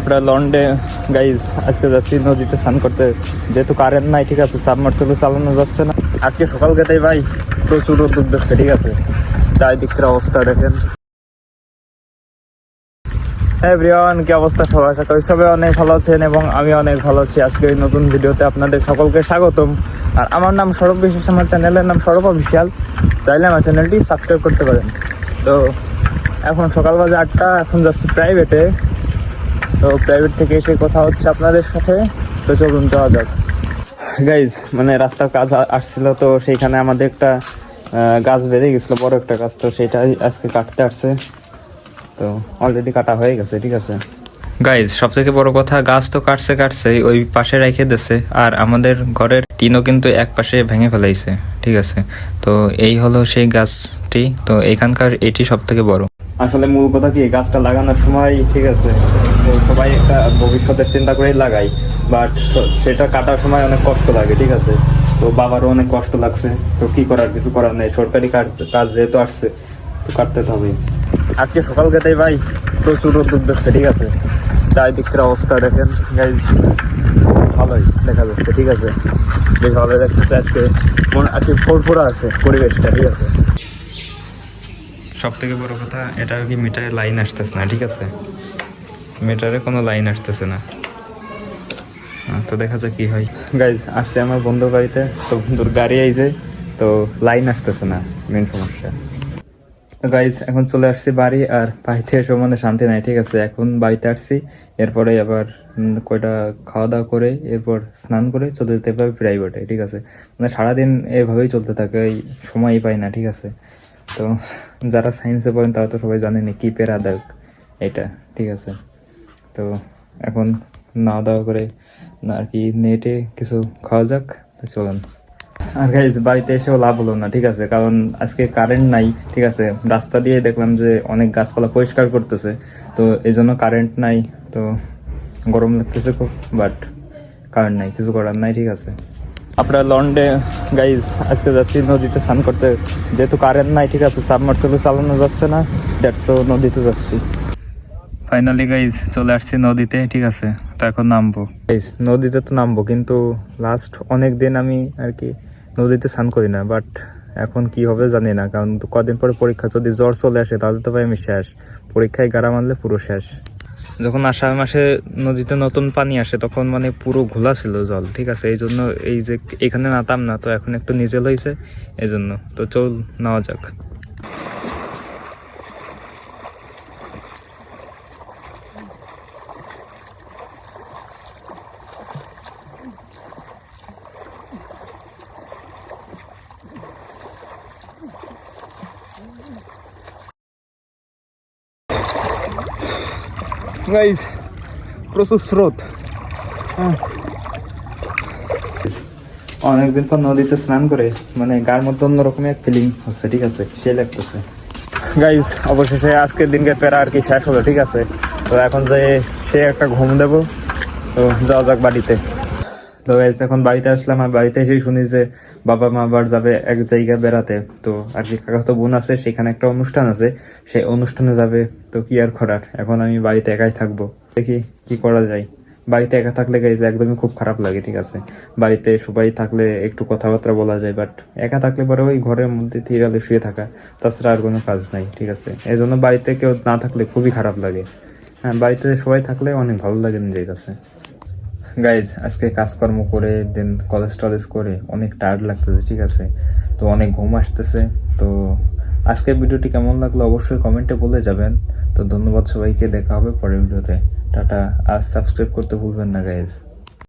আপনার লন্ডে গাইজ আজকে যাচ্ছি নদীতে স্নান করতে যেহেতু কারেন্ট নাই, ঠিক আছে সাবমার্সেবল চালানো যাচ্ছে না। আজকে সকাল গেতেই ভাই প্রচুর রোদ ঠিক আছে। চারিদিকের অবস্থা দেখেন। এভরিওয়ান কি অবস্থা সবাই আশা সবাই অনেক ভালো আছেন এবং আমি অনেক ভালো আছি। আজকে এই নতুন ভিডিওতে আপনাদের সকলকে স্বাগতম। আর আমার নাম সৌরভ বিশ্বাস, আমার চ্যানেলের নাম সৌরভ অফিসিয়াল চাইলে আমার চ্যানেলটি সাবস্ক্রাইব করতে পারেন। তো, এখন সকাল বাজে আটটা, এখন যাচ্ছি প্রাইভেটে তো প্রাইভেট থেকে এসে কথা হচ্ছে আপনাদের সাথে, তো চলুন যাওয়া যাক। গাইজ মানে রাস্তার কাজ আসছিল, তো সেইখানে আমাদের একটা গাছ বেঁধে গেছিল, বড় একটা গাছ, তো সেটাই আজকে কাটতে আসছে। তো অলরেডি কাটা হয়ে গেছে, ঠিক আছে? গাইজ সব থেকে বড় কথা, গাছ তো কাটছে কাটছে, ওই পাশে রেখে দিছে আর আমাদের ঘরের টিনও কিন্তু এক পাশে ভেঙে ফেলাইছে, ঠিক আছে? তো এই হলো সেই গাছটি, তো এখানকার এটি সব থেকে বড়। আসলে মূল কথা কি, গাছটা লাগানোর সময়, ঠিক আছে সবাই একটা ভবিষ্যতের চিন্তা করেই লাগাই বাট সেটা কাটার সময় অনেক কষ্ট লাগে, ঠিক আছে, তো বাবারও অনেক কষ্ট লাগছে, তো কি করার, কিছু করার নেই, সরকারি কাজ কাজ যেহেতু আসছে, তো কাটতে তো হবেই আজকে সকাল গেতেই ভাই প্রচুর রোদ উঠতেছে, ঠিক আছে, চারিদিকের অবস্থা দেখেন গাইজ ভালোই দেখা যাচ্ছে, ঠিক আছে বেশ ভালো দেখতেছে আজকে, মনে আর কি ফুরফুরা আছে পরিবেশটা, ঠিক আছে। সব থেকে বড় কথা, এটা কি মিটারে লাইন আসতেছে না, ঠিক আছে? মিটারে কোনো লাইন আসতেছে না। তো দেখা যাক কি হয়। গাইজ আসছে আমার বন্ধুর বাড়িতে, তো বন্ধুর গাড়ি আইছে, তো লাইন আসতেছে না মেন সমস্যা। তো গাইজ এখন চলে আসছি বাড়ি, আর বাড়িতে এসে মানে শান্তি নাই, ঠিক আছে? এখন বাড়িতে আসছি, এরপরে আবার কয়টা খাওয়া দাওয়া করে, এরপর স্নান করে চলে যেতে পারবে প্রাইভেটে ঠিক আছে? মানে সারাদিন এভাবেই চলতে থাকে সময়ই পাই না, ঠিক আছে? তো যারা সায়েন্সে পড়েন তারা তো সবাই জানেনি কি পেরা পেরাদায়ক এটা, ঠিক আছে? তো এখন নাওয়া দাওয়া করে না আর কি নেটে কিছু খাওয়া যাক, তো চলুন। আর গাইজ বাড়িতে এসেও লাভ হলো না, ঠিক আছে? কারণ আজকে কারেন্ট নাই, ঠিক আছে? রাস্তা দিয়ে দেখলাম যে অনেক গাছপালা পরিষ্কার করতেছে, তো এই জন্য কারেন্ট নাই, তো গরম লাগতেছে খুব বাট কারেন্ট নাই, কিছু করার নাই, ঠিক আছে? আপনার লন্ডে গাইজ আজকে যাচ্ছি নদীতে স্নান করতে। যেহেতু কারেন্ট নাই ঠিক আছে সাবমার্সেবল চালানো যাচ্ছে না দ্যাটসো নদীতে যাচ্ছি। ফাইনালি গাইজ চলে আসছি নদীতে ঠিক আছে তো এখন নামবো। গাইজ নদীতে তো নামবো কিন্তু লাস্ট অনেক দিন আমি আর কি নদীতে স্নান করি না বাট এখন কি হবে জানি না কারণ কদিন পরে পরীক্ষা যদি জ্বর চলে আসে তাহলে তো ভাই আমি শেষ। পরীক্ষায় গাড়া মানলে পুরো শেষ। যখন আষাঢ় মাসে নদীতে নতুন পানি আসে, তখন মানে পুরো ঘোলা ছিল জল, ঠিক আছে? এই জন্য এই যে এখানে নাতাম না, তো এখন একটু নিজেল হয়েছে এই জন্য। তো চল, নেওয়া যাক। গাইজ প্রচুর স্রোত। হ্যাঁ। অনেকদিন পর নদীতে স্নান করে মানে গার মধ্যে অন্যরকম এক ফিলিং হচ্ছে, ঠিক আছে? সে লাগতেছে। গাইজ অবশেষে আজকের দিনকে পেরা আর কি শেষ হলো, ঠিক আছে? তো এখন যে সে একটা ঘুম দেবো, তো যাওয়া যাক বাড়িতে। তো এখন বাড়িতে আসলাম আর বাড়িতে এসেই শুনি যে বাবা মা আবার যাবে এক জায়গায় বেড়াতে। তো আর কি কাকাতো বোন আছে, সেখানে একটা অনুষ্ঠান আছে। সেই অনুষ্ঠানে যাবে। তো কি আর করার? এখন আমি বাড়িতে একাই থাকব। দেখি কি করা যায়। বাড়িতে একা থাকলে গাইজ একদমই খুব খারাপ লাগে, ঠিক আছে? বাড়িতে সবাই থাকলে একটু কথাবার্তা বলা যায় বাট একা থাকলে পরে ওই ঘরের মধ্যে থিরালে শুয়ে থাকা, তাছাড়া আর কোনো কাজ নাই, ঠিক আছে? এই জন্য বাড়িতে কেউ না থাকলে খুবই খারাপ লাগে। হ্যাঁ বাড়িতে সবাই থাকলে অনেক ভালো লাগে নিজের কাছে। গাইজ আজকে কাজকর্ম করে দেন কলেজ টলেজ করে অনেক টায়ার্ড লাগতেছে, ঠিক আছে? তো অনেক ঘুম আসতেছে, তো আজকের ভিডিওটি কেমন লাগল অবশ্যই কমেন্টে বলে যাবেন। তো ধন্যবাদ সবাইকে, দেখা হবে পরের ভিডিওতে। টাটা আজ সাবস্ক্রাইব করতে ভুলবেন না গাইজ